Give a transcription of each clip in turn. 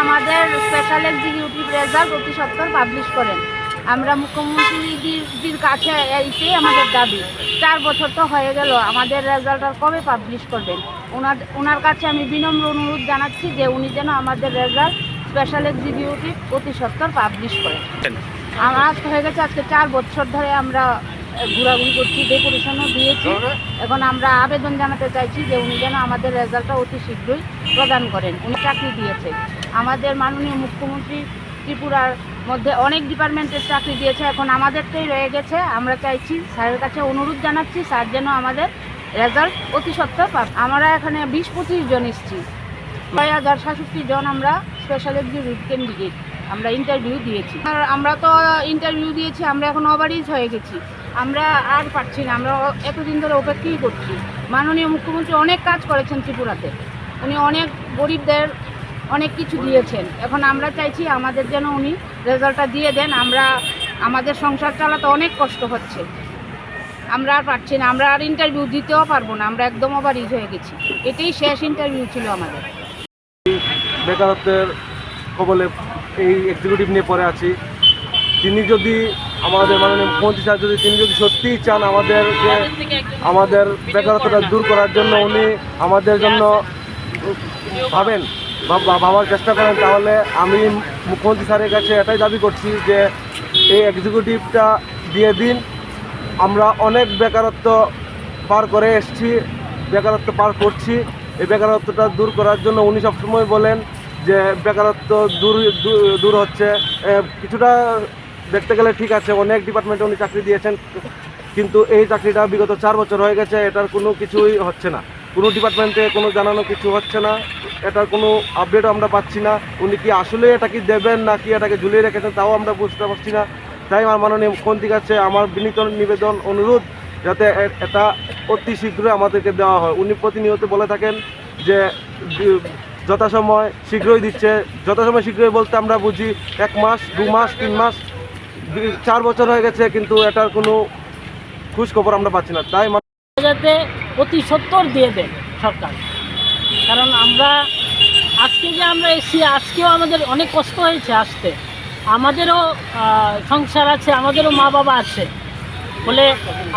আমাদের রেজাল্ট অতি পাবলিশ করেন। আমরা মুখ্যমন্ত্রীজির কাছে এইটাই আমাদের দাবি। চার বছর তো হয়ে গেল, আমাদের রেজাল্ট আর কবে পাবলিশ করবেন? ওনার ওনার কাছে আমি বিনম্র অনুরোধ জানাচ্ছি যে উনি যেন আমাদের রেজাল্ট স্পেশাল এক্সিকিউটিভ অতি সত্তর পাবলিশ করে। আমার আজকে হয়ে গেছে আজকে চার বছর ধরে আমরা ঘোরাঘুরি করছি ডেকোরেশনও দিয়েছি। এখন আমরা আবেদন জানাতে চাইছি যে উনি যেন আমাদের রেজাল্টটা অতি শীঘ্রই প্রদান করেন। উনি চাকরি দিয়েছে। আমাদের মাননীয় মুখ্যমন্ত্রী ত্রিপুরার মধ্যে অনেক ডিপার্টমেন্টের চাকরি দিয়েছে। এখন আমাদেরটাই রয়ে গেছে। আমরা চাইছি স্যারের কাছে অনুরোধ জানাচ্ছি স্যার যেন আমাদের রেজাল্ট অতি সত্ত্বর পাক আমরা এখানে বিশ পঁচিশ জন এসেছি। ছয় হাজার সাতষট্টি জন আমরা স্পেশাল এক্সিকিউটিভ ক্যান্ডিডেট আমরা ইন্টারভিউ দিয়েছি। আর আমরা তো ইন্টারভিউ দিয়েছি, আমরা এখন ওভারিজ হয়ে গেছি। আমরা আর পারছি না, আমরা এতদিন ধরে অপেক্ষাই করছি। মাননীয় মুখ্যমন্ত্রী অনেক কাজ করেছেন ত্রিপুরাতে। উনি অনেক গরিবদের অনেক কিছু দিয়েছেন। এখন আমরা চাইছি আমাদের যেন উনি রেজাল্টটা দিয়ে দেন। আমরা, আমাদের সংসার চালাতে অনেক কষ্ট হচ্ছে। আমরা আর পারছি না, আমরা আর ইন্টারভিউ দিতেও পারব না, আমরা একদম ওভারিজ হয়ে গেছি। এটাই শেষ ইন্টারভিউ ছিল আমাদের। বেকারত্বের কবলে এই এক্সিকিউটিভ নিয়ে পড়ে আছি। তিনি যদি আমাদের মাননীয় মুখ্যমন্ত্রী স্যার যদি তিনি যদি সত্যিই চান আমাদেরকে আমাদের বেকারত্বটা দূর করার জন্য উনি আমাদের জন্য ভাবেন ভাবার চেষ্টা করেন, তাহলে আমি মুখ্যমন্ত্রী স্যারের কাছে এটাই দাবি করছি যে এই এক্সিকিউটিভটা দিয়ে দিন। আমরা অনেক বেকারত্ব পার করে এসেছি, বেকারত্ব পার করছি। এই বেকারত্বটা দূর করার জন্য উনি সবসময় বলেন যে বেকারত্ব দূর, দূর- হচ্ছে কিছুটা দেখতে গেলে ঠিক আছে, অনেক ডিপার্টমেন্টে উনি চাকরি দিয়েছেন, কিন্তু এই চাকরিটা বিগত চার বছর হয়ে গেছে, এটার কোনো কিছুই হচ্ছে না। কোনো ডিপার্টমেন্টে কোনো জানানো কিছু হচ্ছে না, এটার কোনো আপডেটও আমরা পাচ্ছি না। উনি কি আসলে এটা কি দেবেন না কি এটাকে ঝুলিয়ে রেখেছেন, তাও আমরা বুঝতে পারছি না। তাই আমার মাননীয় মুখ্যমন্ত্রীর কাছে আমার বিনীত নিবেদন, অনুরোধ, যাতে এটা অতি শীঘ্রই আমাদেরকে দেওয়া হয়। উনি প্রতিনিয়ত বলে থাকেন যে যথাসময় শীঘ্রই দিচ্ছে। যথাসময় শীঘ্রই বলতে আমরা বুঝি এক মাস, দু মাস, তিন মাস চার বছর হয়ে গেছে, কিন্তু এটার কোনো খোঁজ খবর আমরা পাচ্ছি না। তাই যাতে অতি সত্তর দিয়ে দেন সরকার। কারণ আমরা আজকে যে আমরা এসেছি, আজকেও আমাদের অনেক কষ্ট হয়েছে আসতে। আমাদেরও সংসার আছে, আমাদেরও মা বাবা আছে। বলে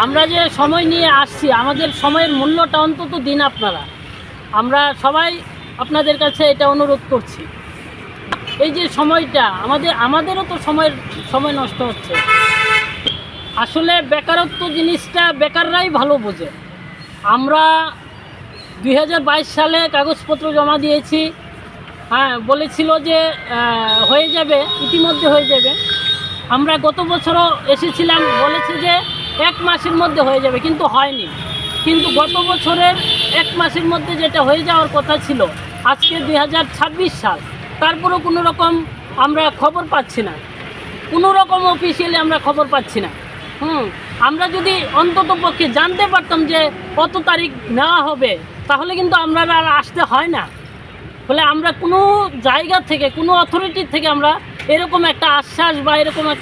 আমরা যে সময় নিয়ে আসছি, আমাদের সময়ের মূল্যটা অন্তত দিন আপনারা। আমরা সবাই আপনাদের কাছে এটা অনুরোধ করছি। এই যে সময়টা, আমাদের, আমাদেরও তো সময়ের সময় নষ্ট হচ্ছে। আসলে বেকারত্ব জিনিসটা বেকাররাই ভালো বোঝে। আমরা দু হাজার বাইশ সালে কাগজপত্র জমা দিয়েছি। হ্যাঁ বলেছিল যে হয়ে যাবে, ইতিমধ্যে হয়ে যাবে। আমরা গত বছরও এসেছিলাম, বলেছে যে এক মাসের মধ্যে হয়ে যাবে, কিন্তু হয়নি। কিন্তু গত বছরের এক মাসের মধ্যে যেটা হয়ে যাওয়ার কথা ছিল, আজকে দু হাজার ছাব্বিশ সাল, তারপরেও কোনো রকম আমরা খবর পাচ্ছি না। কোনো রকম অফিসিয়ালি আমরা খবর পাচ্ছি না। হুম, আমরা যদি অন্তত পক্ষে জানতে পারতাম যে কত তারিখ নেওয়া হবে, তাহলে কিন্তু আমরা আর আসতে হয় না। ফলে আমরা কোনো জায়গা থেকে, কোনো অথরিটির থেকে আমরা এরকম একটা আশ্বাস বা এরকম একটা